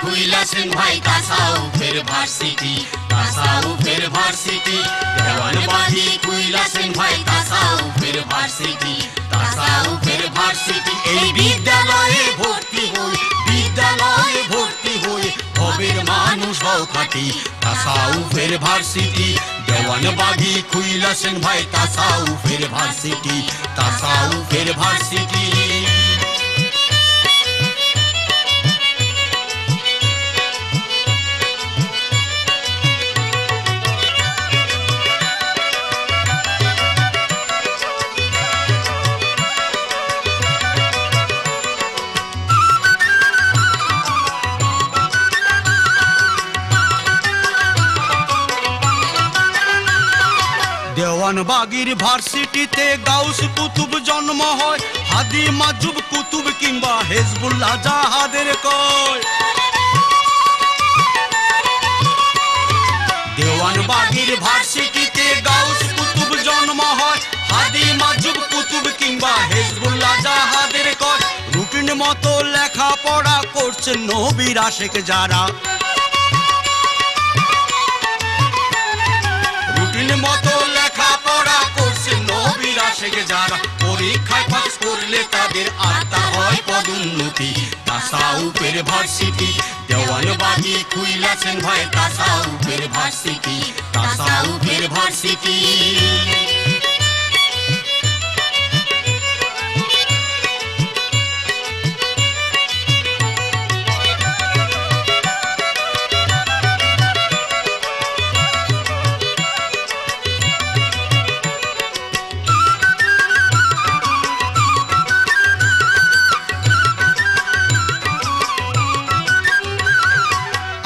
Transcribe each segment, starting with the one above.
খুইলাছেন ভাই তাসাউফের ভার্সিটি তাসাউফের ভার্সিটি। দেওয়ানবাগি খুইলাছেন ভাই তাসাউফের ভার্সিটি তাসাউফের ভার্সিটি। এই বিদ্যালয়ে ভর্তি হই, বিদ্যালয়ে ভর্তি হই হবের মানুষ হও খাটি তাসাউফের ভার্সিটি। দেওয়ানবাগি খুইলাছেন ভাই তাসাউফের ভার্সিটি তাসাউফের ভার্সিটি। দেওয়ানবাগির ভার্সিটিতে গাউস কুতুব জন্ম হয়, হাদি মাজুব কুতুব কিংবা হেজবুল্লাহ জাহাদের কয়। দেওয়ানবাগির ভার্সিটিতে গাউস কুতুব জন্ম হয়, হাদি মাজুব কুতুব কিংবা হেজবুল্লাহ জাহাদের কয়। রুটিন মতো লেখাপড়া করছেন নবীর আশেক যারা। মতো পরীক্ষায় পাস করলে তাদের আত্মা হয় পদোন্নতি। তাসাউপের ভার্সিটি দেওয়ানবাগি কুইলাছেন ভাই তাসাউপের ভার্সিটি তাসাউপের ভার্সিটি।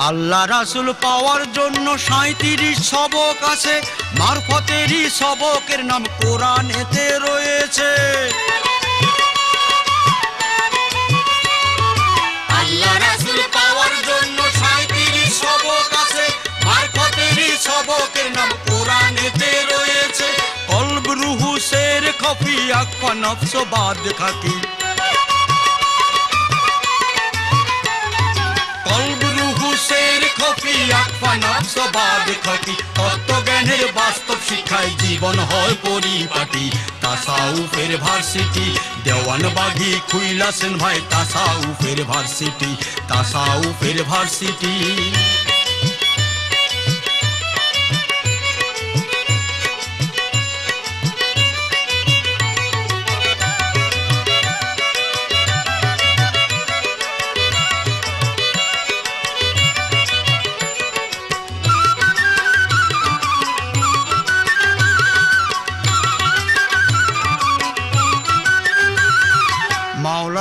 আল্লাহ রাসুল পাওয়ার জন্য সাঁত্রিশ সবক আছে। মারফতেরই সবকের নাম কোরআনেতে রয়েছে। আল্লাহ রাসুল পাওয়ার জন্য আছে। সবকের নাম রয়েছে। কলব রুহু শের খফি আকফা খাকি। বাদ খাকি তত্ত্বজ্ঞানের বাস্তব শিক্ষায় জীবন হয় পরিপাটি। তাসাউফের ভার্সিটি দেওয়ানবাগি খুইলাসেন ভাই তাসাউফের ভার্সিটি তাসাউফের ভার্সিটি।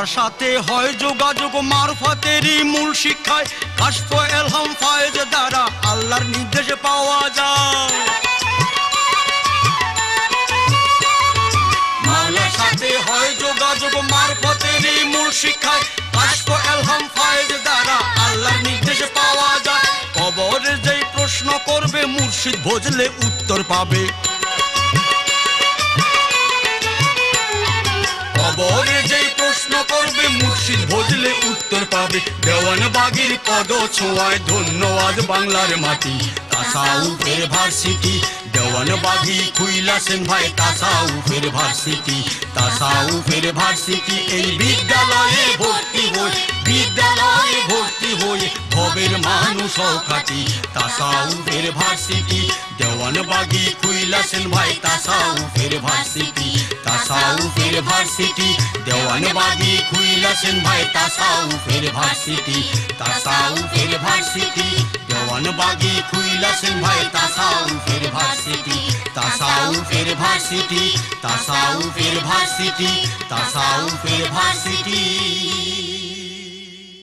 মাওলার সাথে হয় যোগাযোগ মারফতেরই মূল শিক্ষায়। কাশফ এলহাম ফায়েজ দ্বারা আল্লাহর নির্দেশে পাওয়া যায়। সাথে হয় যোগাযোগ মারফতেরই মূল শিক্ষায়। কাশফ এলহাম ফায়েজ দ্বারা আল্লাহর নির্দেশে পাওয়া যায়। কবরের যেই প্রশ্ন করবে, মুর্শিদ ভজলে উত্তর পাবে। কবরে যেই প্রশ্ন করবে, মুর্শিদ ভজলে উত্তর পাবে। দেওয়ান বাগির পদ ছোঁয়ায় ধন্যবাদ বাংলার মাটি। কাসাউ ভার্সিটি দেওয়ান বাগি খুইলাছেন ভাই তাসাউফের ভার্সিটি তাসাউফের ভার্সিটি, এই বিদ্যালয়ে ভর্তি হই, বিদ্যালয়ে ভর্তি হই, ভবের মানুষ খাটি তাসাউফের ভার্সিটি, দেওয়ান বাগি খুইলাছেন ভাই তাসাউফের ভার্সিটি তাসাউফের ভার্সিটি, দেওয়ান বাগি খুইলাছেন ভাই তাসাউফের ভার্সিটি তাসাউফের ভার্সিটি, দেওয়ান বাগি খুইলাছেন ভাই তাসাউফের ভার্সিটি। তাসাউফের ভার্সিটি তাসাউফের ভার্সিটি তাসাউফের ভার্সিটি